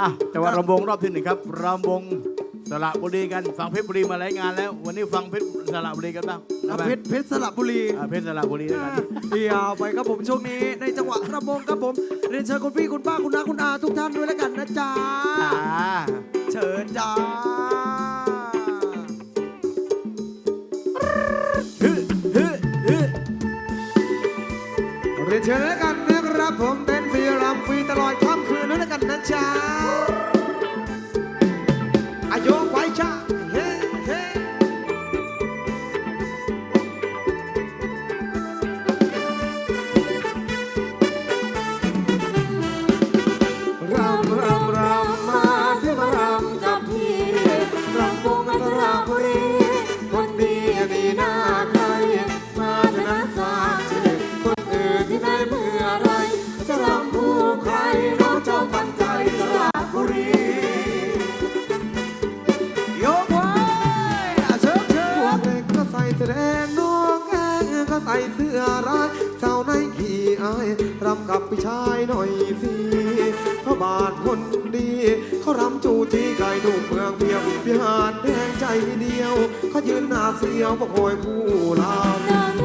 อะแต่ว่ารำวงรอบที่หนึ่งครับรำวงสระบุรีกันฟังเพชรบุรีมาหลายงานแล้ว วันนี้ฟังเพชรสระบุรีกันบ้างนะเพชรเพชรสระบุรีอะเพชรสระบุรีแล้วกันเดียวไปครับผมช่วงนี้ในจังหวะระบงครับผมเรียนเชิญคุณพี่คุณป้าคุณน้าคุณอาทุกท่านด้วยแล้วกันนะจ๊ะอ่าเชิญจ้าฮึฮึฮึเรียนเชิญแล้วกัน นะครับผมเต้นฟรีรำฟรีตลอดค่ำคืนด้วยแล้วกันนะจ๊ะอายุไว้ชา ส่เสื้อแดงน้องแกงก็ใส่เสื้อลายสาในขี่อายรำกับพี่ชายหน่อยสิพระบาทคนดีเขารำจูจีไก่หนุ่มเมืองเพียงพิหารแดงใจเดียวเขายืนหน้าเสียวประโคอยคู่ลา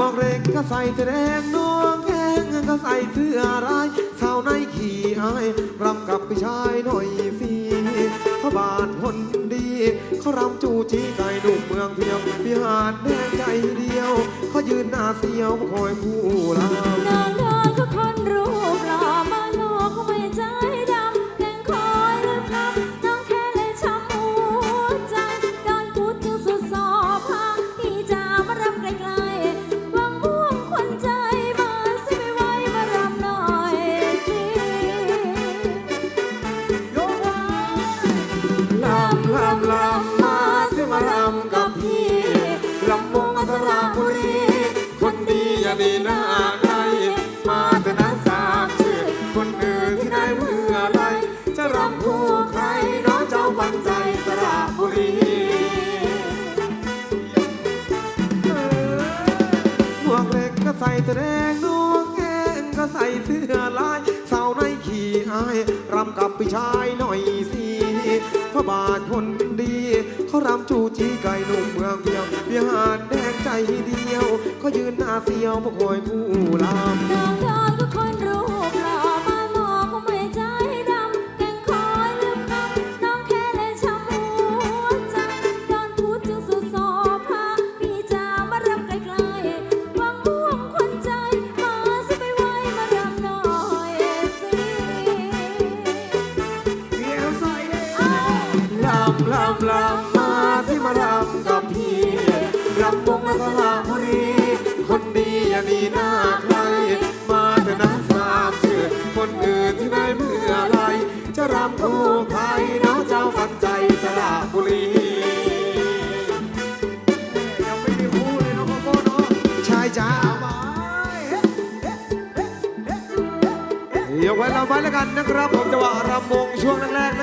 วกเร็กก็ใส่แสื้อแดงน้องแข้งก็ใส่เสื้อะไรสาวในขี่อายรำกับพี่ชายหน่อยสิพระบาทคนดีเขารำจูจีไก่หนุ่มเมืองเพียงพิหารแดงใจเดียวเขายืนหน้าเสียวคอยผู้รำ ดีอย่าดีหน้าใครมาแต่นั้นสามชื่อคนอื่นที่ได้เมื่อไร จะรำคู่ใครน้องเจ้าฝันใจสระบุรีหมวกเล็กก็ใส่แต่แดงนวงแกงก็ใส่เสื้อลายสาวในขี่อายรำกับพี่ชายหน่อยสิพระบาทคนดี เขารำจูจีไก่หนุ่มเมืองเพียงพิหารแดงใจเดียวเขายืนหน้าเสียวประคอยผู้ลำ น้อนนอนก็คนรูปหล่อบ้านหมอเขาไม่ใจดำแกงคอยลืมคำน้องแค่เลยช้ำหัวใจโดนพูดถึงสุดสอพาพี่จะมารับใกล้ๆวางม่วงควันใจมาสิไม่ไหวมารับหน่อยสิเสียวใส่อ้าวลำลำลำ ที่มารำกับพี่รำวงอัศราบุรีคนดีอย่าดีหน้าใคร มาแต่นั้นสามชื่อคนอื่นที่ได้เมื่อไร จะรำคู่ใครน้องเจ้าฝันใจสระบุรียังไม่มีคู่เลยน้องโก้เนาะชายจ้ายกไว้เราไว้แล้วกันนะครับ ผมจะว่ารำวงช่วงแรกๆน